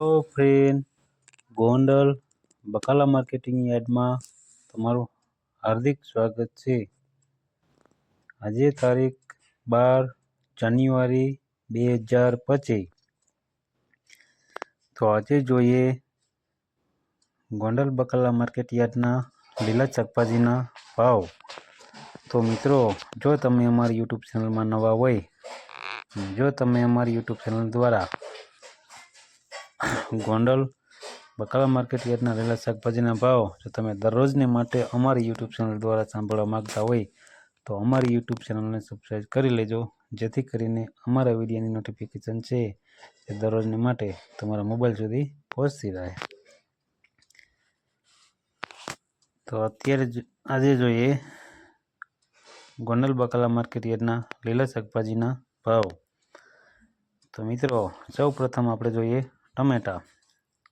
Hello friend Gondal બકાલા marketing યાર્ડમાં તમારું હાર્દિક સ્વાગત છે. આજે તારીખ બાર જાન્યુઆરી બે હજાર પચીસ. તો આજે જોઈએ ગોંડલ બકાલા માર્કેટ યાર્ડના લીલા શાકભાજીના ભાવ. તો મિત્રો, જો તમે અમારી યુટ્યુબ ચેનલમાં નવા હોય, જો તમે અમારી યુટ્યુબ ચેનલ દ્વારા ગોંડલ, બકાલા માર્કેટ યાર્ડના લીલા શાકભાજીના ભાવ જો તમે દરરોજને માટે અમારી યુટ્યુબ ચેનલ દ્વારા સાંભળવા માગતા હોય, તો અમારી યુટ્યુબ ચેનલને સબસ્ક્રાઈબ કરી લેજો. જેથી કરીને અમારા વિડીયોની નોટિફિકેશન છે એ દરરોજને માટે તમારા મોબાઈલ સુધી પહોંચતી રહે. તો અત્યારે આજે જોઈએ ગોંડલ બકાલા માર્કેટ યાર્ડના લીલા શાકભાજીના ભાવ. તો મિત્રો સૌ પ્રથમ આપણે જોઈએ ટમેટા,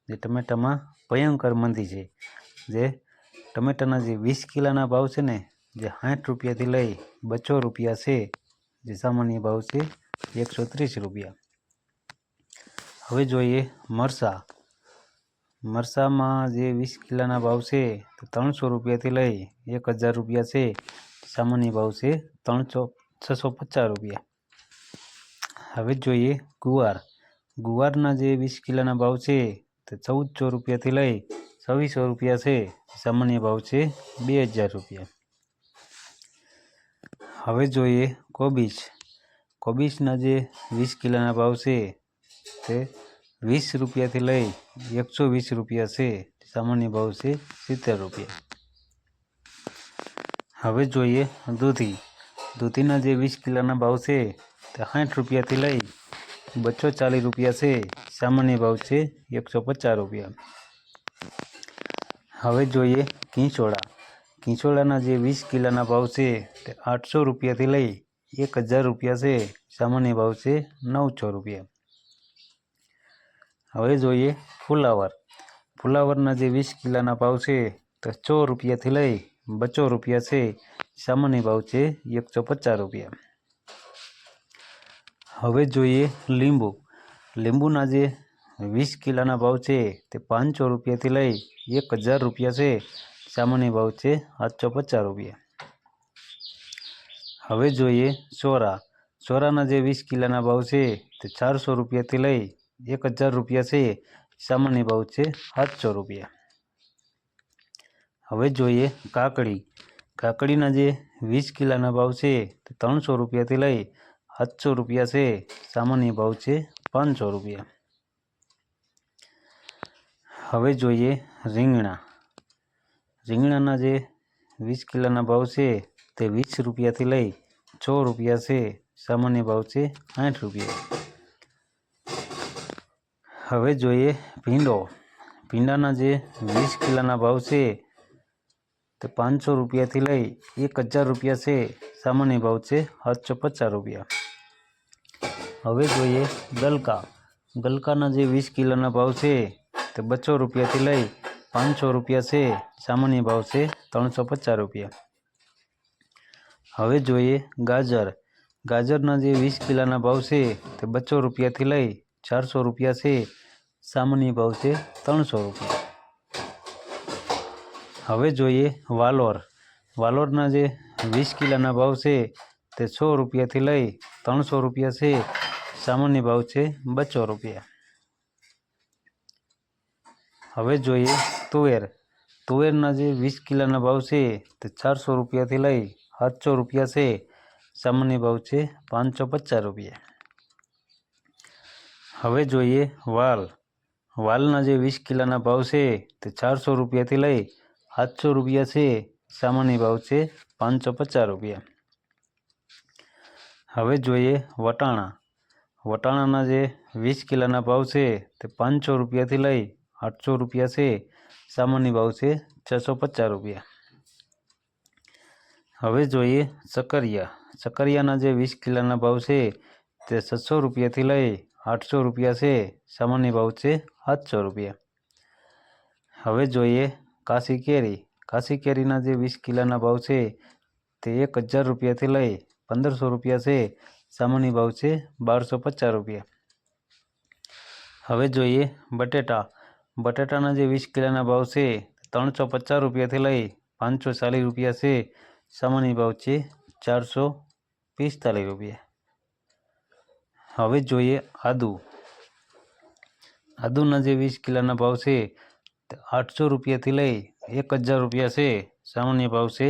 જે ટમેટામાં ભયંકર મંદી છે, જે ટમેટાના જે વીસ કિલોના ભાવ છે ને, જે સાઠ રૂપિયાથી લઈ બસો રૂપિયા છે, જે સામાન્ય ભાવ છે એકસો ત્રીસ રૂપિયા. હવે જોઈએ મરસા. મરસામાં જે વીસ કિલોના ભાવ છે, તો ત્રણસો રૂપિયાથી લઈ એક હજાર રૂપિયા છે, સામાન્ય ભાવ છે ત્રણસો, છસો પચાસ રૂપિયા. હવે જોઈએ ગુવાર. ગુવારના જે વીસ કિલોના ભાવ છે તે ચૌદસો રૂપિયાથી લઈ છવ્વીસો રૂપિયા છે. સામાન્ય ભાવ છે બે હજાર રૂપિયા. હવે જોઈએ કોબીજ. કોબીજના જે વીસ કિલોના ભાવ છે તે વીસ રૂપિયાથી લઈ એકસો વીસ રૂપિયા છે. સામાન્ય ભાવ છે સિત્તેર રૂપિયા. હવે જોઈએ દૂધી. દૂધીના જે વીસ કિલોના ભાવ છે તે સાઠ રૂપિયાથી લઈ બસો ચાલીસ રૂપિયા છે સામાન્ય ભાવ છે એકસો પચાસ રૂપિયા હવે જોઈએ કિંચોળા કિંચોળાના જે વીસ કિલોના ભાવ છે તે આઠસો રૂપિયાથી લઈ એક હજાર રૂપિયા છે સામાન્ય ભાવ છે નવસો રૂપિયા હવે જોઈએ ફુલાવર ફુલાવરના જે વીસ કિલોના ભાવ છે તો સો રૂપિયાથી લઈ બસો રૂપિયા છે સામાન્ય ભાવ છે એકસો પચાસ રૂપિયા હવે જોઈએ લીંબુ. લીંબુના જે વીસ કિલોના ભાવ છે તે પાંચસો રૂપિયાથી લઈ એક હજાર રૂપિયા છે. સામાન્ય ભાવ છે આઠસો પચાસ રૂપિયા. હવે જોઈએ સોરા. સોરાના જે વીસ કિલોના ભાવ છે તે ચારસો રૂપિયાથી લઈ એક હજાર રૂપિયા છે. સામાન્ય ભાવ છે સાતસો રૂપિયા. હવે જોઈએ કાકડી. કાકડીના જે વીસ કિલોના ભાવ છે તે ત્રણસો રૂપિયાથી લઈ સાતસો રૂપિયા છે સામાન્ય ભાવ છે પાંચસો રૂપિયા હવે જોઈએ રીંગણા રીંગણાના જે વીસ કિલોના ભાવ છે તે વીસ રૂપિયાથી લઈ છ રૂપિયા છે સામાન્ય ભાવ છે સાઠ રૂપિયા હવે જોઈએ ભીંડો ભીંડાના જે વીસ કિલોના ભાવ છે તે પાંચસો રૂપિયાથી લઈ એક હજાર રૂપિયા છે સામાન્ય ભાવ છે સાતસો પચાસ રૂપિયા હવે જોઈએ ગલકા. ગલકાના જે વીસ કિલોના ભાવ છે તે બસો રૂપિયાથી લઈ પાંચસો રૂપિયા છે. સામાન્ય ભાવ છે ત્રણસો પચાસ રૂપિયા. હવે જોઈએ ગાજર. ગાજરના જે વીસ કિલોના ભાવ છે તે બસો રૂપિયાથી લઈ ચારસો રૂપિયા છે. સામાન્ય ભાવ છે ત્રણસો રૂપિયા. હવે જોઈએ વાલોર. વાલોરના જે વીસ કિલોના ભાવ છે તે સો રૂપિયાથી લઈ ત્રણસો રૂપિયા છે. સામાન્ય ભાવ છે બસો રૂપિયા. હવે જોઈએ તુવેર. તુવેરના જે વીસ કિલોના ભાવ છે તે ચારસો રૂપિયાથી લઈ સાતસો રૂપિયા છે. સામાન્ય ભાવ છે પાંચસો પચાસ રૂપિયા. હવે જોઈએ વાલ. વાલના જે વીસ કિલોના ભાવ છે તે ચારસો રૂપિયાથી લઈ સાતસો રૂપિયા છે. સામાન્ય ભાવ છે પાંચસો પચાસ રૂપિયા. હવે જોઈએ વટાણા. વટાણાના જે વીસ કિલોના ભાવ છે તે પાંચસો રૂપિયાથી લઈ આઠસો રૂપિયા છે. સામાન્ય ભાવ છે છસો પચાસ રૂપિયા. હવે જોઈએ સકરિયા. સકરિયાના જે વીસ કિલોના ભાવ છે તે છસો રૂપિયાથી લઈ આઠસો રૂપિયા છે. સામાન્ય ભાવ છે સાતસો રૂપિયા. હવે જોઈએ કાશી કેરી. કાશી કેરીના જે વીસ કિલોના ભાવ છે તે એક હજાર રૂપિયાથી લઈ પંદરસો રૂપિયા છે. સામાન્ય ભાવ છે બારસો પચાસ રૂપિયા. હવે જોઈએ બટેટા. બટેટાના જે વીસ કિલોના ભાવ છે ત્રણસો પચાસ રૂપિયાથી લઈ પાંચસો ચાલીસ રૂપિયા છે. સામાન્ય ભાવ છે ચારસો પિસ્તાલીસ રૂપિયા. હવે જોઈએ આદુ. આદુના જે વીસ કિલોના ભાવ છે આઠસો રૂપિયાથી લઈ એક હજાર રૂપિયા છે. સામાન્ય ભાવ છે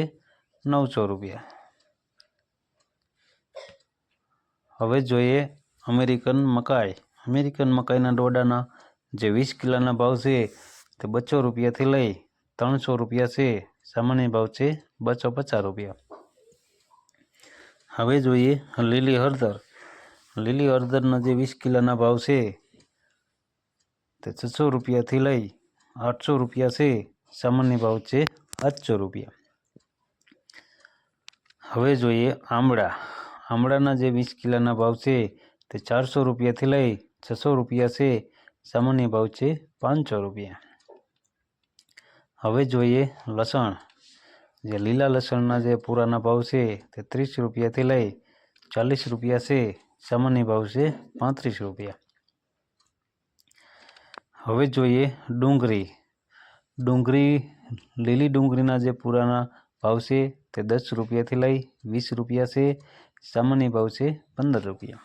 નવસો રૂપિયા. હવે જોઈએ અમેરિકન મકાઈ. અમેરિકન મકાઈના ડોડાના જે વીસ કિલોના ભાવ છે તે બસો રૂપિયાથી લઈ ત્રણસો રૂપિયા છે. સામાન્ય ભાવ છે બસો પચાસ રૂપિયા. હવે જોઈએ લીલી હળદર. લીલી હળદરના જે વીસ કિલોના ભાવ છે તે છસો રૂપિયાથી લઈ આઠસો રૂપિયા છે. સામાન્ય ભાવ છે આઠસો રૂપિયા. હવે જોઈએ આમળા. આમળાના જે વીસ કિલોના ભાવ છે તે ચારસો રૂપિયાથી લઈ છસો રૂપિયા છે. સામાન્ય ભાવ છે પાંચસો રૂપિયા. હવે જોઈએ લસણ. જે લીલા લસણના જે પૂરાના ભાવ છે તે ત્રીસ રૂપિયાથી લઈ ચાલીસ રૂપિયા છે. સામાન્ય ભાવ છે પાંત્રીસ રૂપિયા. હવે જોઈએ ડુંગળી. ડુંગળી, લીલી ડુંગળીના જે પૂરાના ભાવ છે તે દસ રૂપિયાથી લઈ વીસ રૂપિયા છે. સામાન્ય ભાવ છે પંદર રૂપિયા.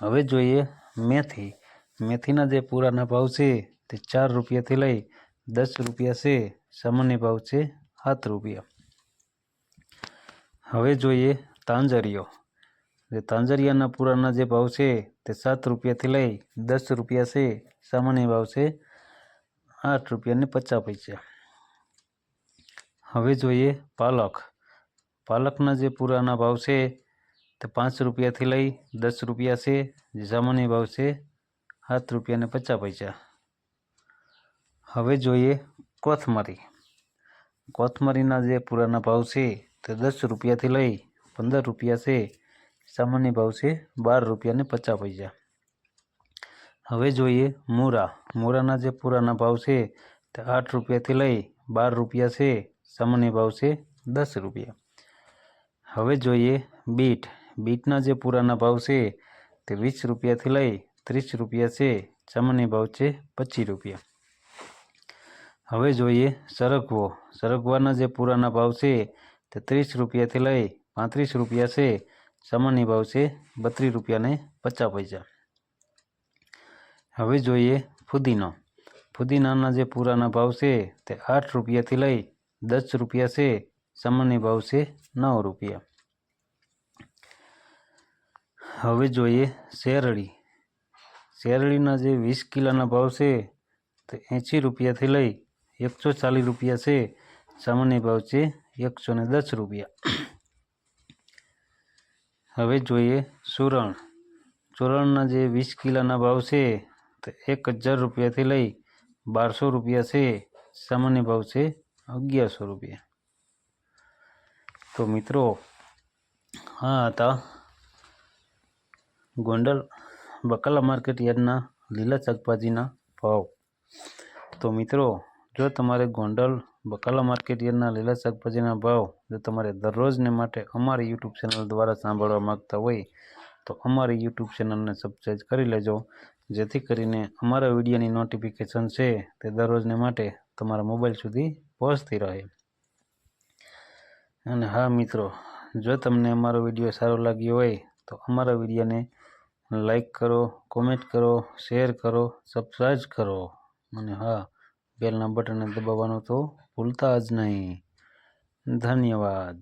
હવે જોઈએ મેથી. મેથીના જે પૂરાના ભાવ છે તે ચાર રૂપિયાથી લઈ દસ રૂપિયા છે. સામાન્ય ભાવ છે સાત રૂપિયા. હવે જોઈએ તાંજરીઓ. જે તાંજરિયાના પૂરાના જે ભાવ છે તે સાત રૂપિયાથી લઈ દસ રૂપિયા છે. સામાન્ય ભાવ છે આઠ રૂપિયાને પચાસ પૈસા. હવે જોઈએ પાલક. પાલકના જે પૂરાના ભાવ છે તે પાંચ રૂપિયાથી લઈ દસ રૂપિયા છે. જે સામાન્ય ભાવ છે સાત રૂપિયાને પચાસ પૈસા. હવે જોઈએ કોથમરી. કોથમરીના જે પૂરાના ભાવ છે તે દસ રૂપિયાથી લઈ પંદર રૂપિયા છે. સામાન્ય ભાવ છે બાર રૂપિયાને પચાસ પૈસા. હવે જોઈએ મૂરા. મૂરાના જે પૂરાના ભાવ છે તે આઠ રૂપિયાથી લઈ બાર રૂપિયા છે. સામાન્ય ભાવ છે દસ રૂપિયા. હવે જોઈએ બીટ. બીટના જે પૂરાના ભાવ છે તે વીસ રૂપિયાથી લઈ ત્રીસ રૂપિયા છે. ચમની ભાવ છે પચીસ રૂપિયા. હવે જોઈએ સરગવો. સરગવાના જે પૂરાના ભાવ છે તે ત્રીસ રૂપિયાથી લઈ પાંત્રીસ રૂપિયા છે. ચમની ભાવ છે બત્રીસ રૂપિયાને પચાસ પૈસા. હવે જોઈએ ફુદીનો. ફુદીનાના જે પૂરાના ભાવ છે તે આઠ રૂપિયાથી લઈ દસ રૂપિયા છે. સામાન્ય ભાવ છે નવ રૂપિયા. હવે જોઈએ શેરડી. શેરડીના જે વીસ કિલોના ભાવ છે તે એંસી રૂપિયાથી લઈ એકસો ચાલીસ રૂપિયા છે. સામાન્ય ભાવ છે એકસો ને દસ રૂપિયા. હવે જોઈએ સુરણ સુરણના જે વીસ કિલોના ભાવ છે તે એક હજાર રૂપિયાથી લઈ બારસો રૂપિયા છે. સામાન્ય ભાવ છે અગિયારસો રૂપિયા. તો મિત્રો, હા હતા ગોંડલ બકાલા માર્કેટ યાર્ડના લીલા શાકભાજીના ભાવ. તો મિત્રો, જો તમારે ગોંડલ બકાલા માર્કેટ યાર્ડના લીલા શાકભાજીના ભાવ જો તમારે દરરોજને માટે અમારી યુટ્યુબ ચેનલ દ્વારા સાંભળવા માગતા હોય, તો અમારી યુટ્યુબ ચેનલને સબસ્ક્રાઈબ કરી લેજો, જેથી કરીને અમારા વિડીયોની નોટિફિકેશન છે તે દરરોજને માટે તમારા મોબાઈલ સુધી પહોંચતી રહે. અને હા મિત્રો, જો તમને અમારો વીડિયો સારો લાગ્યો હોય, તો અમારા વિડીયોને લાઈક કરો, કોમેન્ટ કરો, શેર કરો, સબસ્ક્રાઈબ કરો. અને હા, બેલના બટનને દબાવવાનું તો ભૂલતા જ નહીં. ધન્યવાદ.